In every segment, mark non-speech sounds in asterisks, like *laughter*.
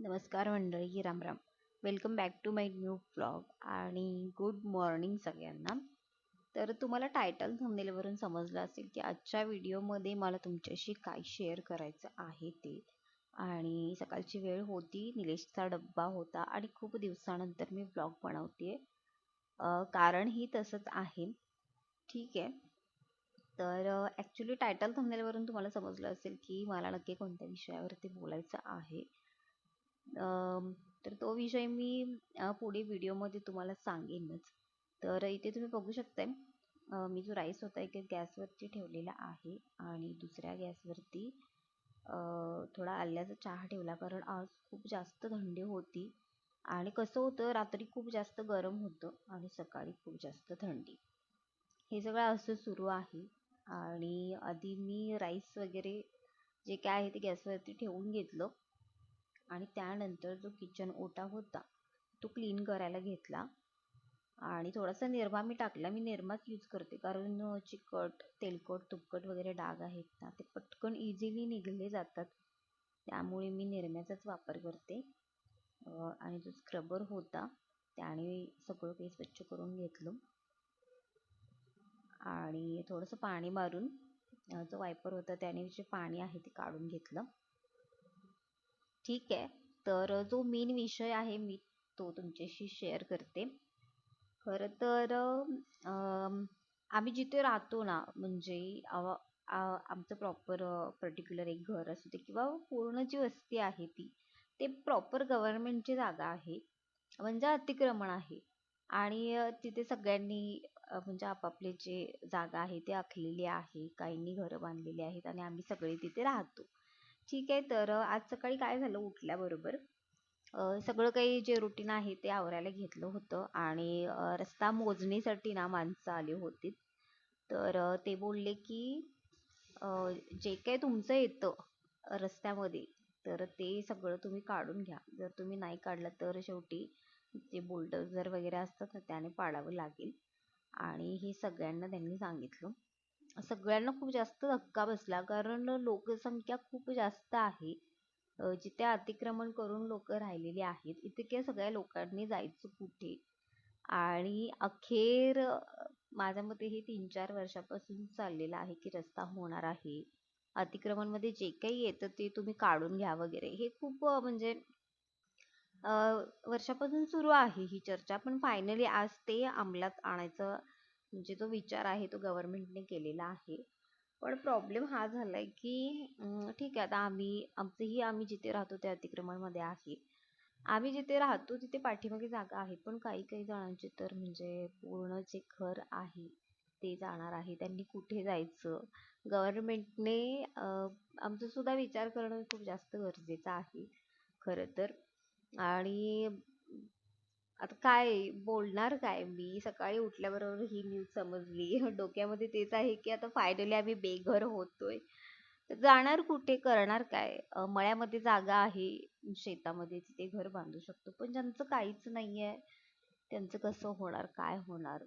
नमस्कार मंडळी Ram Ram welcome back to my new blog आणि गुड मॉर्निंग सगळ्यांना. तर तुम्हाला टायटल थंबनेलवरून समजलं असेल की आजच्या व्हिडिओमध्ये मला तुमच्याशी काय शेअर करायचं आहे ते. आणि सकाळची वेळ होती निलेशचा डब्बा होता आणि खूप दिवसानंतर मी ब्लॉग बनवते कारण ही तसंच आहे. ठीक आहे. तर ॲक्च्युली टायटल थंबनेलवरून तुम्हाला समजलं असेल की मला नक्की कोणत्या विषयावरती बोलायचं आहे. तर तो विषय मी पुढे व्हिडिओमध्ये तुम्हाला सांगेनच. तर इथे तुम्ही बघू शकताय मी जो राईस होता एक गॅसवरती ठेवलेला आहे आणि दुसऱ्या गॅसवरती थोडा आल्याचा चहा ठेवला कारण आज खूप जास्त थंडी होती आणि कसं होतं रात्री खूप जास्त गरम होतं आणि सकाळी खूप जास्त थंडी. हे सगळं असं सुरू आहे आणि आधी मी राईस वगैरे जे काय आहे ते गॅसवरती ठेवून घेतलं. आणि त्यानंतर जो किचन ओटा होता तो क्लीन करायला घेतला. आणि थोडासा निरमा मी टाकला. मी निरमाच यूज करते. कारण चिकट तेलकट तुपकट वगैरे डाग आहेत ना ते पटकन इझिली निघले जातात. त्यामुळे मी निरम्याचाच वापर करते. आणि जो स्क्रबर होता त्याने सगळं काही स्वच्छ करून घेतलं. आणि थोडंसं पाणी मारून जो वायपर होता त्याने जे पाणी आहे ते काढून घेतलं. ठीक आहे. तर जो मेन विषय आहे मी तो तुमच्याशी शेअर करते. खरं तर आम्ही जिथे राहतो ना म्हणजे आमचं प्रॉपर पर्टिक्युलर एक घर असू दे किंवा पूर्ण जी वस्ती आहे ती ते प्रॉपर गव्हर्नमेंटची जागा आहे. म्हणजे अतिक्रमण आहे. आणि तिथे सगळ्यांनी म्हणजे आपापले जे जागा आहे ते आखलेली आहे. काहींनी घरं बांधलेली आहेत आणि आम्ही सगळे तिथे राहतो. ठीक आहे तर आज सकाळी काय झालं उठल्याबरोबर सगळं काही जे रुटीन आहे ते आवरायला घेतलं होतं आणि रस्ता मोजणीसाठी ना माणसं आली होती. तर ते बोलले की जे काही तुमचं येतं रस्त्यामध्ये तर ते सगळं तुम्ही काढून घ्या. जर तुम्ही नाही काढलं तर शेवटी जे बुलडोझर वगैरे असतात ना त्याने पाडावं लागेल. आणि हे सगळ्यांना त्यांनी सांगितलं. सगळ्यांना खूप जास्त धक्का बसला. कारण लोकसंख्या खूप जास्त आहे. जिथे अतिक्रमण करून लोक राहिलेली आहेत इतक्या सगळ्या लोकांनी जायचं कुठे? आणि अखेर माझ्या मते हे तीन चार वर्षापासून चाललेलं आहे की रस्ता होणार आहे. अतिक्रमणमध्ये जे काही येतं ते तुम्ही काढून घ्या वगैरे. हे खूप म्हणजे वर्षापासून सुरू आहे ही चर्चा. पण फायनली आज ते अंमलात आणायचं म्हणजे जो विचार आहे तो गव्हर्मेंटने केलेला आहे. पण प्रॉब्लेम हा झाला आहे की ठीक आहे आता आम्ही आमचंही आम्ही जिथे राहतो त्या अतिक्रमणमध्ये आहे. आम्ही जिथे राहतो तिथे पाठीमागे जागा आहे पण काही काही जणांचे तर म्हणजे पूर्ण जे घर आहे ते जाणार आहे त्यांनी कुठे जायचं? गव्हर्नमेंटने आमचा सुद्धा विचार करणं खूप जास्त गरजेचं आहे खरं तर. आणि आता काय बोलणार काय? मी सकाळी उठल्याबरोबर ही न्यूज समजली. *laughs* डोक्यामध्ये तेच आहे की आता फायनली आम्ही बेघर होतोय. जाणार कुठे? करणार काय? मळ्यामध्ये जागा आहे शेतामध्ये तिथे घर बांधू शकतो. पण ज्यांचं काहीच नाहीये त्यांचं कसं होणार? काय होणार?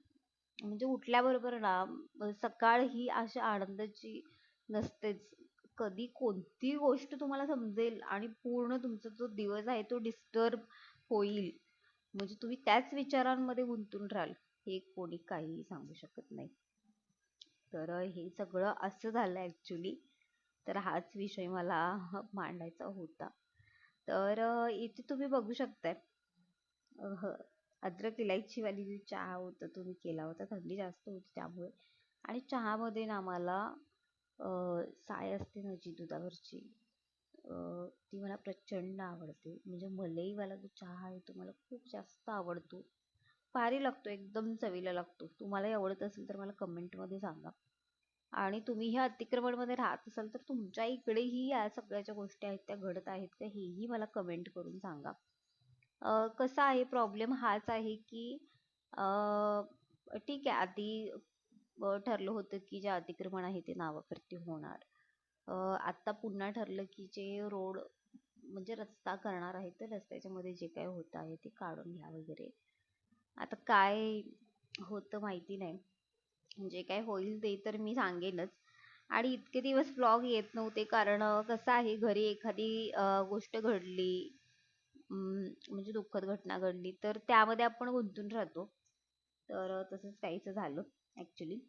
म्हणजे उठल्याबरोबर ना सकाळ ही अशा आनंदाची नसतेच. कधी कोणती गोष्ट तुम्हाला समजेल आणि पूर्ण तुमचा जो दिवस आहे तो डिस्टर्ब होईल. म्हणजे तुम्ही त्याच विचारांमध्ये गुंतून राहाल हे कोणी काहीही सांगू शकत नाही. तर हे सगळं असं झालं ऍक्च्युली तर हाच विषय मला मांडायचा होता. तर इथे तुम्ही बघू शकताय. अद्रक इलायचीवाली जी चहा होता तुम्ही केला होता थंडी जास्त होती त्यामुळे. आणि चहामध्ये ना मला साय असते ना जी दुधावरची ती मला प्रचंड आवडते. म्हणजे मलईवाला जो चहा आहे तो मला खूप जास्त आवडतो. भारी लागतो एकदम चवीला लागतो. तुम्हाला आवडत असेल तर मला कमेंटमध्ये सांगा. आणि तुम्ही ह्या अतिक्रमणमध्ये राहत असाल तर तुमच्या इकडेही या सगळ्या ज्या गोष्टी आहेत त्या घडत आहेत का हेही मला कमेंट करून सांगा. कसा आहे? प्रॉब्लेम हाच आहे की ठीक आहे आधी ठरलं होतं की जे अतिक्रमण आहे ते नावावरती होणार. आत्ता पुन्हा ठरलं की जे रोड म्हणजे रस्ता करणार आहे तर रस्त्याच्यामध्ये जे काय होत आहे ते काढून घ्या वगैरे. आता काय होतं माहिती नाही. जे काय होईल ते तर मी सांगेनच आणि इतके दिवस ब्लॉग येत नव्हते कारण कसं आहे घरी एखादी गोष्ट घडली म्हणजे दुःखद घटना घडली तर त्यामध्ये आपण गुंतून राहतो. तर तसंच काहीचं झालं ॲक्च्युली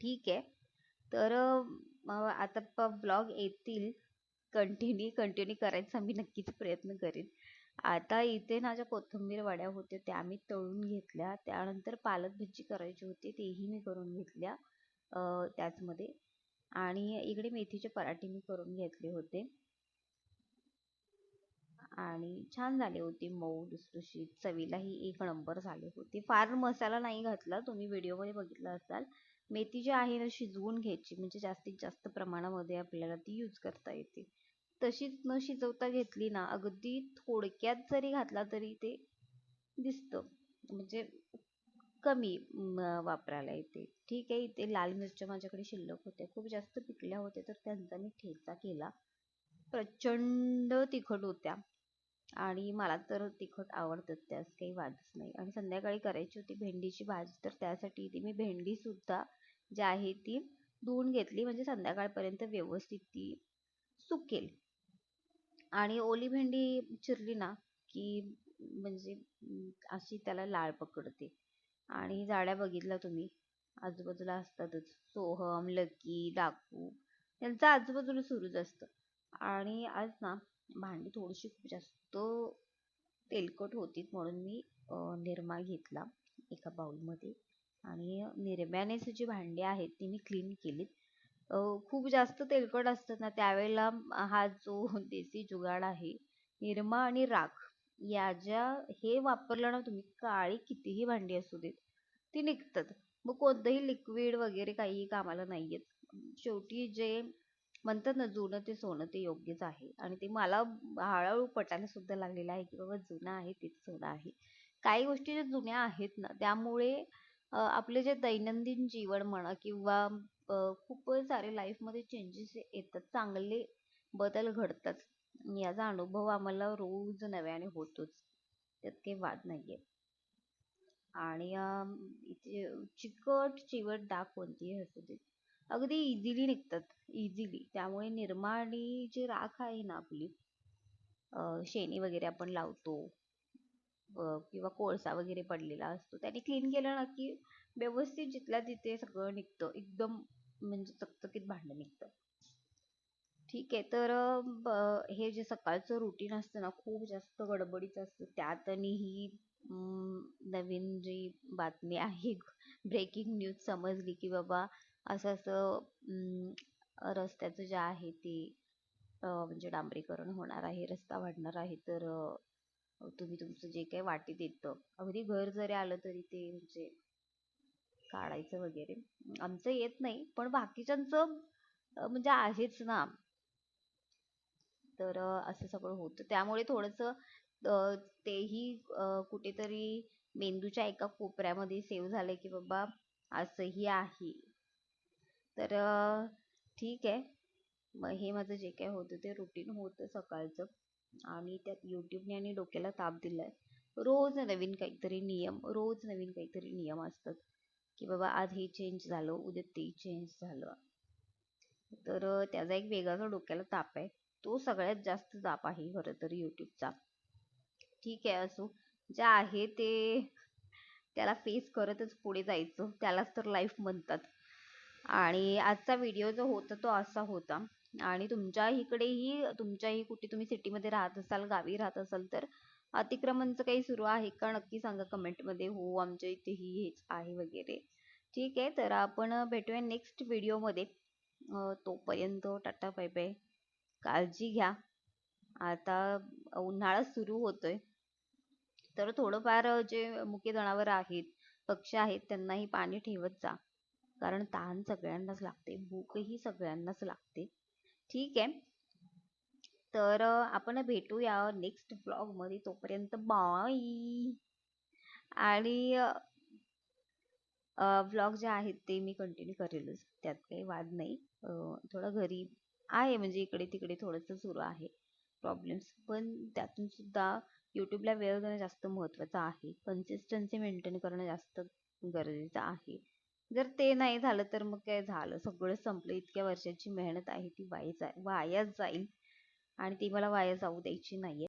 ठीक आहे. तर मग आता ब्लॉग येतील. कंटिन्यू कंटिन्यू करायचा मी नक्कीच प्रयत्न करेन. आता इथे ना ज्या कोथिंबीर वड्या होत्या त्या मी तळून घेतल्या. त्यानंतर पालक भजी करायची होती तेही मी करून घेतल्या त्याचमध्ये. आणि इकडे मेथीचे पराठे मी करून घेतले होते. आणि छान झाले होते मऊ दुसदुशीत चवीलाही एक नंबर झाले होते. फार मसाला नाही घातला. तुम्ही व्हिडिओमध्ये बघितला असाल. मेथी जी आहे ना शिजवून घ्यायची. म्हणजे जास्तीत जास्त प्रमाणामध्ये आपल्याला ती यूज करता येते. तशीच न शिजवता घेतली ना अगदी थोडक्यात जरी घातला तरी ते दिसतं. म्हणजे कमी म, वापरायला येते. ठीक आहे इथे लाल मिरच्या माझ्याकडे शिल्लक होत्या. खूप जास्त पिकल्या होत्या तर त्यांचा मी ठेचा केला. प्रचंड तिखट होत्या. आणि मला तर तिखट आवडतं त्यास काही वादच नाही. आणि संध्याकाळी करायची होती भेंडीची भाजी तर त्यासाठी इथे मी भेंडी सुद्धा जी आहे ती धुवून घेतली. म्हणजे संध्याकाळपर्यंत व्यवस्थित ती सुकेल. आणि ओली भेंडी चिरली ना की म्हणजे अशी त्याला लाळ पकडते. आणि जाड्या बघितल्या तुम्ही आजूबाजूला असतातच. सोहम लकी डाकू यांचं आजूबाजूला सुरूच असतं. आणि आज ना भांडी थोडीशी खूप जास्त तेलकट होतीत म्हणून मी निरमा घेतला एका बाउलमध्ये. आणि निरम्यानेच जी भांडी आहेत ती मी क्लीन केलीत. खूप जास्त तेलकट असतात ना त्यावेळेला हा जो देसी जुगाड आहे निरमा आणि राख या ज्या हे वापरलं ना तुम्ही काळी कितीही भांडी असू देत ती निघतात. मग कोणतंही लिक्विड वगैरे काही कामाला नाही येत शेवटी जे म्हणतात ना जुनं ते सोनं ते योग्यच आहे. आणि ते मला हळूहळू पटायला सुद्धा लागलेलं आहे की बाबा जुनं आहे तेच सोनं आहे. काही गोष्टी ज्या जुन्या आहेत ना त्यामुळे आपले जे दैनंदिन जीवन म्हणा किंवा खूप सारे लाईफमध्ये चेंजेस येतात चांगले बदल घडतात. याचा अनुभव आम्हाला रोज नव्याने होतोच. त्यात काही वाद नाहीये. आणि इथे चिकट चिवट डाग कोणतीही असू देत. अगदी इझिली निघतात. इझिली त्यामुळे निरमा आणि जी राख आहे ना आपली शेणी वगैरे आपण लावतो किंवा कोळसा वगैरे पडलेला असतो त्याने क्लीन केलं ना की व्यवस्थित जिथल्या तिथे सगळं निघतं. एकदम म्हणजे चकचकीत भांडं निघतं. ठीक आहे तर हे जे सकाळचं रुटीन असतं ना खूप जास्त गडबडीचं असतं. त्यात आणि ही नवीन जी बातमी आहे *laughs* ब्रेकिंग न्यूज समजली की बाबा असं असं रस्त्याचं जे आहे ते म्हणजे डांबरीकरण होणार आहे रस्ता वाढणार आहे तर तुम्ही तुमचं जे काही वाटेत येतं अगदी घर जरी आलं तरी ते म्हणजे काढायचं वगैरे. आमचं येत नाही पण बाकीच्यांचं म्हणजे आहेच ना. तर असं सगळं होतं. त्यामुळे थोडंसं तेही कुठेतरी मेंदूच्या एका कोपऱ्यामध्ये सेव्ह झालंय की बाबा असंही आहे. तर ठीक आहे. मग हे माझं जे काय होतं ते रुटीन होतं सकाळचं. आणि त्यात यूट्यूबने आणि डोक्याला ताप दिलाय. रोज नवीन काहीतरी नियम रोज नवीन काहीतरी नियम असतात. की बाबा आज हे चेंज झालं उद्या ते चेंज झालं. तर त्याचा एक वेगळाचा डोक्याला ताप आहे. तो सगळ्यात जास्त ताप आहे खरं तर युट्यूबचा ठीक आहे असो. जे आहे ते त्याला फेस करतच पुढे जायचं. त्यालाच तर लाईफ म्हणतात. आणि आजचा व्हिडिओ जो होता तो असा होता. आणि तुमच्या इकडेही तुमच्याही कुठे तुम्ही सिटीमध्ये राहत असाल गावी राहत असाल तर अतिक्रमणचं काही सुरू आहे का? नक्की सांगा कमेंटमध्ये हो आमच्या इथेही हेच आहे वगैरे. ठीक आहे तर आपण भेटूया नेक्स्ट व्हिडिओमध्ये तोपर्यंत टाटा बाय बाय काळजी घ्या. आता उन्हाळा सुरू होतोय. तर थोडंफार जे मुके जनावर आहेत पक्षी आहेत त्यांनाही पाणी ठेवत जा. कारण तहान सगळ्यांनाच लागते भूकही सगळ्यांनाच लागते. ठीक आहे. तर आपण भेटूया नेक्स्ट ब्लॉगमध्ये तोपर्यंत बाय आणि ब्लॉग जे आहेत ते मी कंटिन्यू करेलच. त्यात काही वाद नाही. थोडं घरी आहे म्हणजे इकडे तिकडे थोडंसं सुरू आहे प्रॉब्लेम्स पण त्यातून सुद्धा यूट्यूबला वेळ देणं जास्त महत्त्वाचं आहे. कन्सिस्टन्सी मेंटेन करणं जास्त गरजेचं आहे. जर ते नाही झालं तर मग काय झालं? सगळं संपलं. इतक्या वर्षाची मेहनत आहे ती वाया जा वायाच जाईल. आणि ती मला वाया जाऊ द्यायची नाहीये.